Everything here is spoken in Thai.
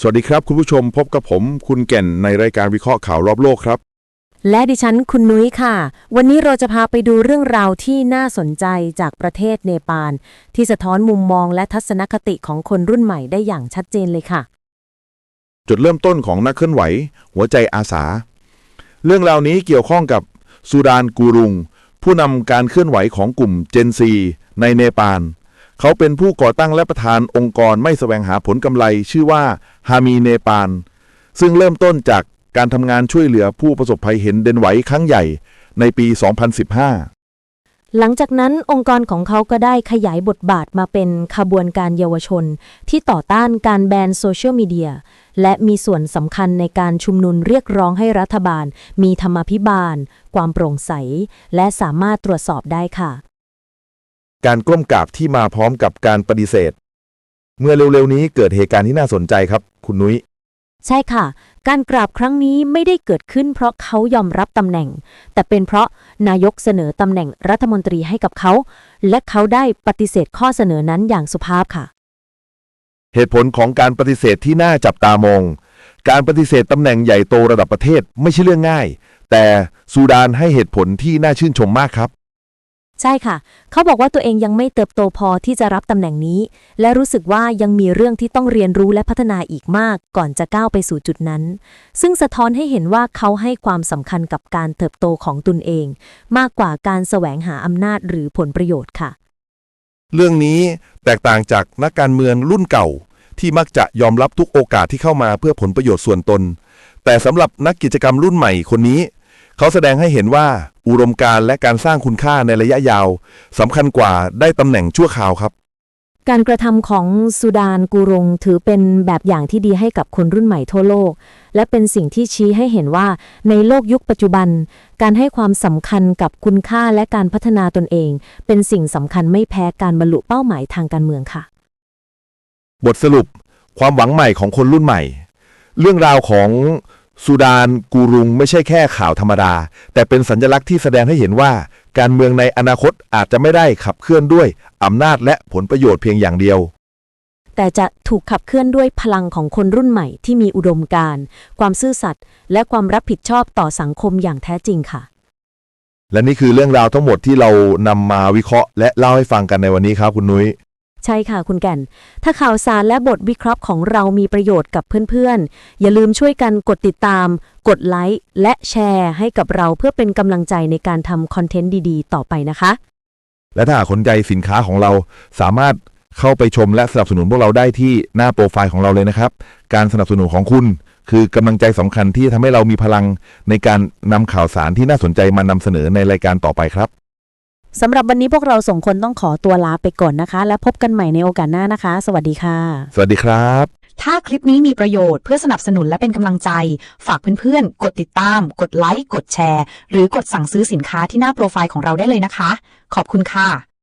สวัสดีครับ คุณผู้ชมพบกับผม คุณแก่นในรายการวิเคราะห์ข่าวรอบโลกครับ และดิฉันคุณนุ้ยค่ะ วันนี้เราจะพาไปดูเรื่องราวที่น่าสนใจจากประเทศเนปาล ที่สะท้อนมุมมองและทัศนคติของคนรุ่นใหม่ได้อย่างชัดเจนเลยค่ะ จุดเริ่มต้นของนักเคลื่อนไหว หัวใจอาสา เรื่องราวนี้เกี่ยวข้องกับซูดานกูรุง ผู้นำการเคลื่อนไหวของกลุ่มเจนซีในเนปาล เขาเป็นผู้ก่อตั้งและประธานองค์กรไม่แสวงหาผลกำไรชื่อว่า ฮามีเนปาลซึ่งเริ่มต้นจากการทำงานช่วยเหลือผู้ประสบภัยเห็นเดนไหวครั้งใหญ่ในปี 2015 หลังจากนั้นองค์กรของเขาก็ได้ขยายบทบาทมาเป็นขบวนการเยาวชน ที่ต่อต้านการแบนโซเชียลมีเดีย และมีส่วนสำคัญในการชุมนุมเรียกร้องให้รัฐบาล มีธรรมาภิบาล ความโปร่งใส และสามารถตรวจสอบได้ค่ะ การก้มกราบที่มาพร้อมกับการปฏิเสธ เมื่อเร็วๆนี้เกิดเหตุการณ์ที่น่าสนใจครับ คุณนุ้ย ใช่ค่ะ การกราบครั้งนี้ไม่ได้เกิดขึ้นเพราะเขายอมรับตำแหน่ง แต่เป็นเพราะนายกเสนอตำแหน่งรัฐมนตรีให้กับเขา และเขาได้ปฏิเสธข้อเสนอนั้นอย่างสุภาพค่ะ เหตุผลของการปฏิเสธที่น่าจับตามอง การปฏิเสธตำแหน่งใหญ่โตระดับประเทศไม่ใช่เรื่องง่าย แต่ซูดานให้เหตุผลที่น่าชื่นชมมากครับ ใช่ค่ะ เขาบอกว่าตัวเองยังไม่เติบโตพอที่จะรับตำแหน่งนี้ และรู้สึกว่ายังมีเรื่องที่ต้องเรียนรู้และพัฒนาอีกมาก ก่อนจะก้าวไปสู่จุดนั้น ซึ่งสะท้อนให้เห็นว่าเขาให้ความสำคัญกับการเติบโตของตนเอง มากกว่าการแสวงหาอำนาจหรือผลประโยชน์ค่ะ เรื่องนี้แตกต่างจากนักการเมืองรุ่นเก่า ที่มักจะยอมรับทุกโอกาสที่เข้ามาเพื่อผลประโยชน์ส่วนตน แต่สำหรับนักกิจกรรมรุ่นใหม่คนนี้ เขาแสดงให้เห็นว่าอุดมการณ์และการสร้างคุณค่าในระยะยาวสำคัญกว่าได้ตำแหน่งชั่วคราวครับ การกระทำของสุดานกูรงถือเป็นแบบอย่างที่ดีให้กับคนรุ่นใหม่ทั่วโลก และเป็นสิ่งที่ชี้ให้เห็นว่าในโลกยุคปัจจุบัน การให้ความสำคัญกับคุณค่าและการพัฒนาตนเอง เป็นสิ่งสำคัญไม่แพ้การบรรลุเป้าหมายทางการเมืองค่ะ บทสรุป ความหวังใหม่ของคนรุ่นใหม่ เรื่องราวของ ซูดานกูรุงไม่ใช่แค่ข่าวธรรมดา แต่เป็นสัญลักษณ์ที่แสดงให้เห็นว่า การเมืองในอนาคตอาจจะไม่ได้ขับเคลื่อนด้วยอำนาจและผลประโยชน์เพียงอย่างเดียว แต่จะถูกขับเคลื่อนด้วยพลังของคนรุ่นใหม่ที่มีอุดมการณ์ ความซื่อสัตย์และความรับผิดชอบต่อสังคมอย่างแท้จริงค่ะ และนี่คือเรื่องราวทั้งหมดที่เรานำมาวิเคราะห์และเล่าให้ฟังกันในวันนี้ครับคุณนุ้ย ใช่ค่ะคุณแก่น ถ้าข่าวสารและบทวิเคราะห์ของเรามีประโยชน์กับเพื่อนๆ อย่าลืมช่วยกันกดติดตาม กดไลค์และแชร์ให้กับเราเพื่อเป็นกำลังใจในการทำคอนเทนต์ดีๆ ต่อไปนะคะ และถ้าหากสนใจสินค้าของเราสามารถเข้าไปชมและสนับสนุนพวกเราได้ที่หน้าโปรไฟล์ของเราเลยนะครับ การสนับสนุนของคุณ คือกำลังใจสำคัญที่ทำให้เรามีพลังในการนำข่าวสารที่น่าสนใจมานำเสนอในรายการต่อไปครับ สำหรับวันนี้พวกเราส่งคนต้องขอตัวลาไปก่อนนะคะ และพบกันใหม่ในโอกาสหน้านะคะ สวัสดีค่ะ สวัสดีครับ ถ้าคลิปนี้มีประโยชน์เพื่อสนับสนุนและเป็นกำลังใจ ฝากเพื่อนๆ กดติดตาม กดไลค์ กดแชร์ หรือกดสั่งซื้อสินค้าที่หน้าโปรไฟล์ของเราได้เลยนะคะ ขอบคุณค่ะ